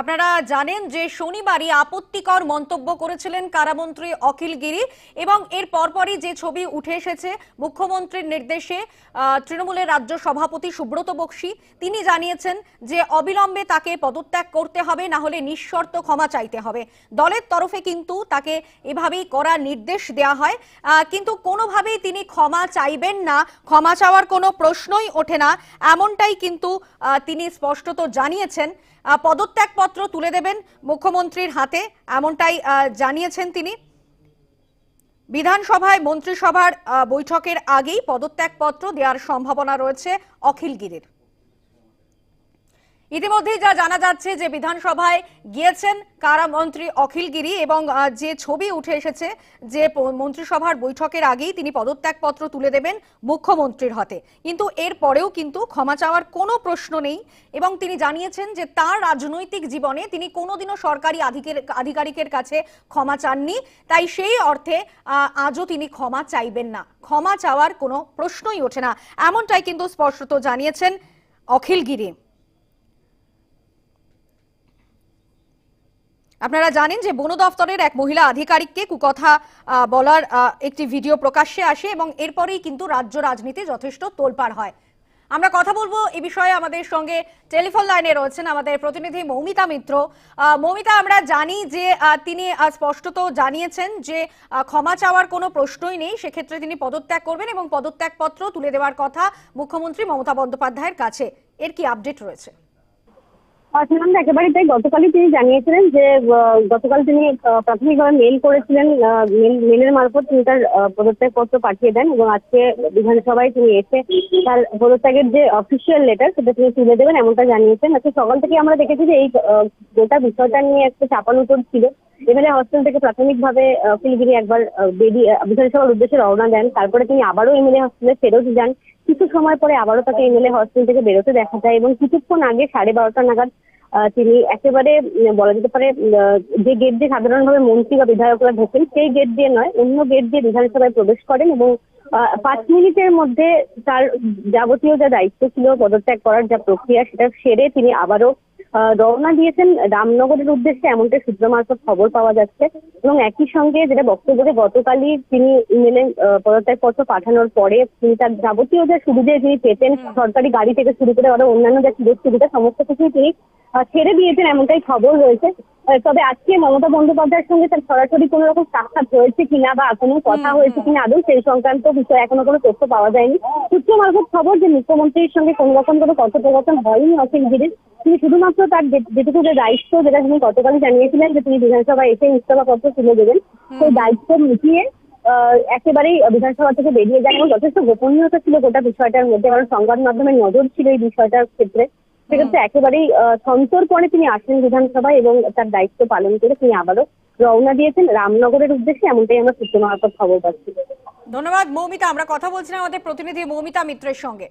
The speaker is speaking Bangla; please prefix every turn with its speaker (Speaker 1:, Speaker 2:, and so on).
Speaker 1: আপনারা জানেন যে শনিবারই আপত্তিকর মন্তব্য করেছিলেন কারামন্ত্রী অখিল গিরি এবং এর পরপরই যে ছবি উঠে এসেছে মুখ্যমন্ত্রীর নির্দেশে তৃণমূলের রাজ্য সভাপতি সুব্রত বক্সি, তিনি জানিয়েছেন যে অবিলম্বে তাকে পদত্যাগ করতে হবে, না হলে নিঃশর্ত ক্ষমা চাইতে হবে। দলের তরফে কিন্তু তাকে এভাবেই করার নির্দেশ দেওয়া হয়। কিন্তু কোনোভাবেই তিনি ক্ষমা চাইবেন না, ক্ষমা চাওয়ার কোনো প্রশ্নই ওঠে না। এমনটাই কিন্তু তিনি স্পষ্টত জানিয়েছেন। পদত্যাগপত্র তুলে দেবেন মুখ্যমন্ত্রীর হাতে, এমনটাই জানিয়েছেন তিনি। বিধানসভায় মন্ত্রিসভার বৈঠকের আগেই পদত্যাগপত্র দেওয়ার সম্ভাবনা রয়েছে অখিল গিরির ইতিমধ্যেই যা জানা যাচ্ছে যে বিধানসভায় গিয়েছেন কারামন্ত্রী অখিল গিরি এবং যে ছবি উঠে এসেছে যে মন্ত্রিসভার বৈঠকের আগেই তিনি পদত্যাগপত্র তুলে দেবেন মুখ্যমন্ত্রীর হাতে। কিন্তু এর পরেও কিন্তু ক্ষমা চাওয়ার কোনো প্রশ্ন নেই এবং তিনি জানিয়েছেন যে তার রাজনৈতিক জীবনে তিনি কোনোদিনও সরকারি আধিকের- আধিকারিকের কাছে ক্ষমা চাননি। তাই সেই অর্থে আজও তিনি ক্ষমা চাইবেন না। ক্ষমা চাওয়ার কোনো প্রশ্নই ওঠে না। এমনটাই কিন্তু স্পষ্টত জানিয়েছেন অখিল আপনারা জানেন যে বন দফতরের এক মহিলা আধিকারিককে কুকথা বলার একটি ভিডিও প্রকাশ্যে আসে এবং এরপরেই কিন্তু রাজ্য রাজনীতি যথেষ্ট তোলপাড় হয়। আমরা কথা বলব এ বিষয়ে আমাদের সঙ্গে টেলিফোন লাইনে রয়েছেন আমাদের প্রতিনিধি মৌমিতা মিত্র। মৌমিতা, আমরা জানি যে তিনি স্পষ্টত জানিয়েছেন যে ক্ষমা চাওয়ার কোনো প্রশ্নই নেই, সেক্ষেত্রে তিনি পদত্যাগ করবেন এবং পদত্যাগপত্র তুলে দেওয়ার কথা মুখ্যমন্ত্রী মমতা বন্দ্যোপাধ্যায়ের কাছে। এর কি আপডেট রয়েছে?
Speaker 2: আসলাম একেবারে তাই গতকালই তিনি জানিয়েছিলেন যে গতকাল তিনি প্রাথমিকভাবে মেল করেছিলেন মেলের মারফত তিনি তার আহ, পদত্যাগপত্র পাঠিয়ে দেন এবং আজকে বিধানসভায় তিনি এসে তার পদত্যাগের যে অফিসিয়াল লেটার সেটা তিনি তুলে দেবেন এমনটা জানিয়েছেন। আজকে সকাল থেকে আমরা দেখেছি যে এই গোটা বিষয়টা নিয়ে একটা চাপানোতর ছিল এমএলএ হস্টেল থেকে প্রাথমিকভাবে ফিলগিরি একবার বেরিয়ে বিধানসভার উদ্দেশ্যে রওনা দেন। তারপরে তিনি আবারও এমএলএ হস্টেলে ফেরত যান। কিছু সময় পরে আবারও তাকে এমএলএ হস্টেল থেকে বেরোতে দেখা যায় এবং কিছুক্ষণ আগে সাড়ে বারোটা নাগাদ তিনি একেবারে বলা যেতে পারে যে গেট দিয়ে সাধারণভাবে মন্ত্রী বা বিধায়করা ঢোকেন সেই গেট দিয়ে নয় অন্য গেট দিয়ে বিধানসভায় প্রবেশ করেন এবং পাঁচ মিনিটের মধ্যে তার যাবতীয় যা দায়িত্ব ছিল পদত্যাগ করার যা প্রক্রিয়া সেটা সেরে তিনি আবারও রওনা দিয়েছেন। রামনগরের উদ্দেশ্যে এমনটা সূত্র মারফত খবর পাওয়া যাচ্ছে এবং একই সঙ্গে যেটা বক্তব্য যে গতকালই তিনি ইমেলে পদত্যাগপত্র পাঠানোর পরে তিনি তার যাবতীয় যা সুবিধা তিনি পেতেন সরকারি গাড়ি থেকে শুরু করে আরও অন্যান্য যা সুযোগ সুবিধা সমস্ত কিছুই তিনি ছেড়ে দিয়েছেন এমনটাই খবর রয়েছে তবে আজকে মমতা বন্দ্যোপাধ্যায়ের সঙ্গে তার সরাসরি কোনো রকম সাক্ষাৎ হয়েছে কিনা বা কোনো কথা হয়েছে কিনা আদৌ সেই সংক্রান্ত বিষয়ে এখনও কোনো তথ্য পাওয়া যায়নি। সূত্র মারফত খবর যে মুখ্যমন্ত্রীর সঙ্গে কোনো রকম কোনো কথোপকথন হয়নি অখিল গিরির। তিনি শুধুমাত্র তার যেটুকু যে দায়িত্ব যেটা তিনি গতকালই জানিয়েছিলেন যে তিনি বিধানসভায় এসে ইস্তফাপত্র তুলে দেবেন সেই দায়িত্ব মিটিয়ে আহ, একেবারেই বিধানসভা থেকে বেরিয়ে যান। এবং যথেষ্ট গোপনীয়তা ছিল গোটা বিষয়টার মধ্যে। কারণ সংবাদ মাধ্যমের নজর ছিল এই বিষয়টার ক্ষেত্রে। সেক্ষেত্রে একেবারেই পরে তিনি আসেন বিধানসভায় এবং তার দায়িত্ব পালন করে তিনি আবারও রওনা দিয়েছেন রামনগরের উদ্দেশ্যে, এমনটাই আমরা মারফত খবর পাচ্ছি।
Speaker 1: ধন্যবাদ, মৌমিতা। আমরা কথা বলছিলাম আমাদের প্রতিনিধি মৌমিতা মিত্রের সঙ্গে।